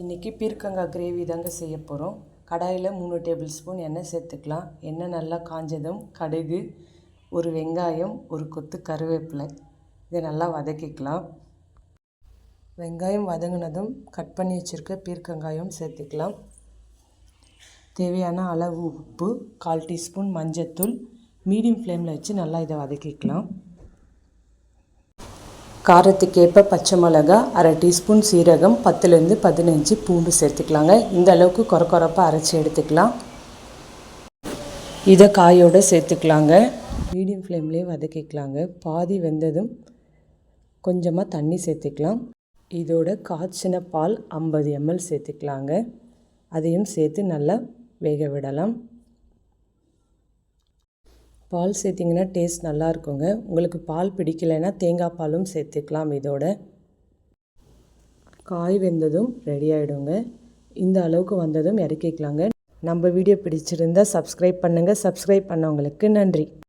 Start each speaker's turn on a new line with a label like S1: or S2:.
S1: இன்றைக்கி பீர்க்கங்காய் கிரேவி தாங்க செய்ய போகிறோம் கடாயில் மூணு டேபிள் ஸ்பூன் எண்ணெய் சேர்த்துக்கலாம். எண்ணெய் நல்லா காஞ்சதும் கடுகு ஒரு வெங்காயம் ஒரு கொத்து கருவேப்பிலை. இதை நல்லா வதக்கிக்கலாம். வெங்காயம் வதங்கினதும் கட் பண்ணி வச்சுருக்க பீர்க்கங்காயம் சேர்த்துக்கலாம். தேவையான அளவு உப்பு கால் டீஸ்பூன் மஞ்சத்தூள் மீடியம் ஃப்ளேமில் வச்சு நல்லா இதை வதக்கிக்கலாம். காரத்துக்கேற்ப பச்சை மிளகா அரை டீஸ்பூன் சீரகம் பத்துலேருந்து பதினஞ்சு பூண்டு சேர்த்துக்கலாங்க. இந்த அளவுக்கு கொர கொரப்பாக அரைச்சி எடுத்துக்கலாம். இதை காயோடு சேர்த்துக்கலாங்க. மீடியம் ஃப்ளேம்லேயே வதக்கிக்கலாங்க. பாதி வெந்ததும் கொஞ்சமாக தண்ணி சேர்த்துக்கலாம். இதோட காய்ச்சின பால் ஐம்பது எம்எல் சேர்த்துக்கலாங்க. அதையும் சேர்த்து நல்லா வேக விடலாம். பால் சேர்த்திங்கன்னா டேஸ்ட் நல்லா இருக்குங்க உங்களுக்கு பால் பிடிக்கலைன்னா தேங்காய் பாலும் சேர்த்துக்கலாம் இதோட. காய் வெந்ததும் ரெடி ஆகிடுங்க இந்த அளவுக்கு வந்ததும் இறக்கிக்கலாங்க. நம்ம வீடியோ பிடிச்சிருந்தா சப்ஸ்கிரைப் பண்ணுங்கள் சப்ஸ்கிரைப் பண்ணவங்களுக்கு நன்றி.